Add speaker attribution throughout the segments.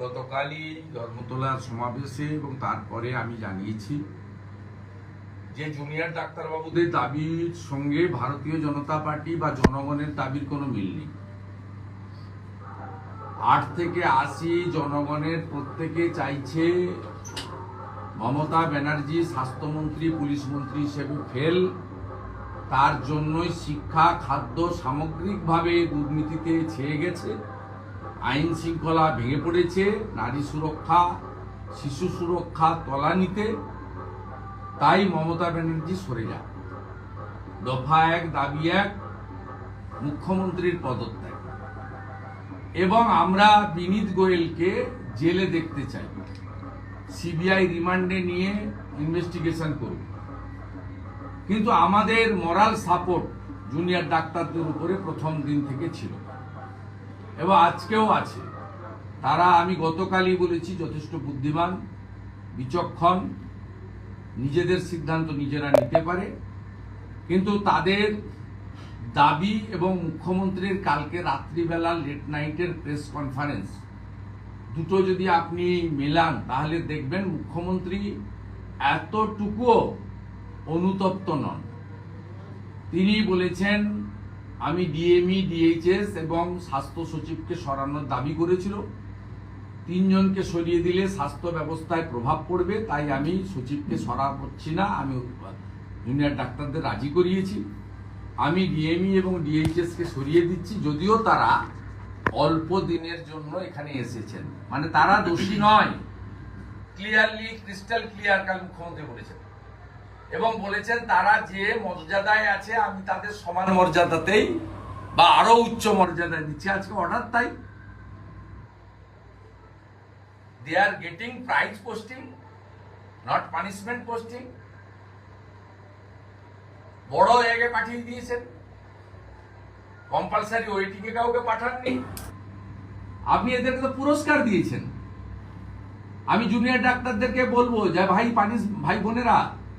Speaker 1: গতকালই ধর্মতলার সমাবেশে এবং তারপরে আমি জানিয়েছি যে জুনিয়র ডাক্তারবাবুদের দাবির সঙ্গে ভারতীয় জনতা পার্টি বা জনগণের দাবির কোনো মিল নেই। আট থেকে আশি জনগণের প্রত্যেকে চাইছে মমতা ব্যানার্জি স্বাস্থ্যমন্ত্রী, পুলিশ মন্ত্রী হিসেবে ফেল। তার জন্যই শিক্ষা, খাদ্য সামগ্রিকভাবে দুর্নীতিতে ছেয়ে গেছে। আইন শৃঙ্খলা ভেঙে পড়েছে, নারী সুরক্ষা, শিশু সুরক্ষা তলানিতে, তাই মমতা ব্যানার্জি সরে যান। দফা এক, দাবি এক, মুখ্যমন্ত্রীর পদত্যাগ। এবং আমরা বিনীত গোয়েলকে জেলে দেখতে চাই। সিবিআই রিমান্ডে নিয়ে ইনভেস্টিগেশন করুন। কিন্তু আমাদের মরাল সাপোর্ট জুনিয়র ডাক্তারদের উপরে প্রথম দিন থেকে ছিল। এবং আজকেও আছে। তারা আমি গতকালই বলেছি, যথেষ্ট বুদ্ধিমান, বিচক্ষণ, নিজেদের সিদ্ধান্ত নিজেরা নিতে পারে। কিন্তু তাদের দাবি এবং মুখ্যমন্ত্রীর কালকে রাত্রিবেলা লেট নাইটের প্রেস কনফারেন্স দুটো যদি আপনি মেলান, তাহলে দেখবেন মুখ্যমন্ত্রী এতটুকুও অনুতপ্ত নন। তিনি বলেছেন আমি ডিএমই ডিএইচএস এবং স্বাস্থ্য সচিবকে সরানোর দাবি করেছিল। তিনজনকে সরিয়ে দিলে স্বাস্থ্য ব্যবস্থায় প্রভাব পড়বে, তাই আমি সচিবকে সরা করছি না, আমি জুনিয়র ডাক্তারদের রাজি করিয়েছি। আমি ডিএমই এবং ডিএইচএস কে সরিয়ে দিচ্ছি, যদিও তারা অল্প দিনের জন্য এখানে এসেছেন। মানে তারা দোষী নয়। ক্লিয়ারলি ক্রিস্টাল ক্লিয়ার কাল মুখ্যমন্ত্রী বলেছেন। এবং বলেছেন তারা যে মর্যাদায় আছে, আমি তাদের সমান মর্যাদাতেই বা আরও উচ্চ মর্যাদায় দিচ্ছি। আজকে অর্ডার তাই? They are getting prize posting not punishment posting বড় জায়গায় পাঠিয়ে দিয়েছেন। কম্পালসারি ওয়েটিং এ কাউকে পাঠাননি। আপনি এদেরকে তো পুরস্কার দিয়েছেন। আমি জুনিয়র ডাক্তারদেরকে বলব যে, ভাই পানিস ভাই বোনেরা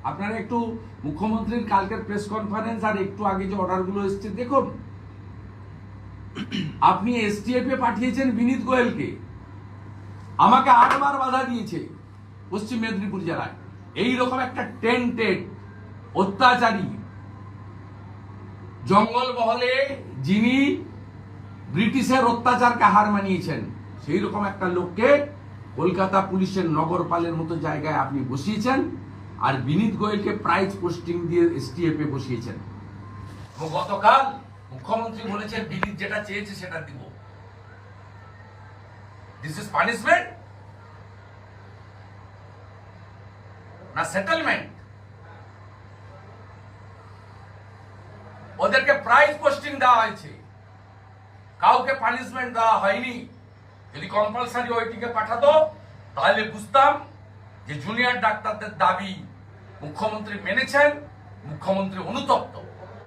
Speaker 1: আপনারা একটু মুখ্যমন্ত্রীর কালকের প্রেস কনফারেন্স আর একটু আগে যে অর্ডারগুলো এসছে, দেখুন। আপনি এসটিএফ এ পাঠিয়েছেন বিনীত গোয়েলকে। আমাকে আটবার বাধা দিয়েছে পশ্চিম মেদিনীপুর জেলায়। এই রকম একটা টেন্টেড অত্যাচারী জঙ্গল মহলে যিনি ব্রিটিশের অত্যাচারকে হার মানিয়েছেন সেই রকম একটা লোককে কলকাতা পুলিশের নগরপালের মতো জায়গায় আপনি বসিয়েছেন। আর বিনীত গোয়েলকে প্রাইজ পোস্টিং দিয়ে এসটিএফ এ বসিয়েছেন। গতকাল মুখ্যমন্ত্রী বলেছেন বিনীত যেটা চেয়েছে সেটা দিব। দিস ইজ পানিশমেন্ট না সেটেলমেন্ট ওদেরকে প্রাইজ পোস্টিং দেওয়া হয়েছে। কাউকে পানিশমেন্ট দেওয়া হয়নি। যদি কম্পালসারি ওইটিকে পাঠাতো, তাহলে বুঝতাম যে জুনিয়র ডাক্তারদের দাবি মুখ্যমন্ত্রী মেনেছেন মুখ্যমন্ত্রী অনুতপ্ত।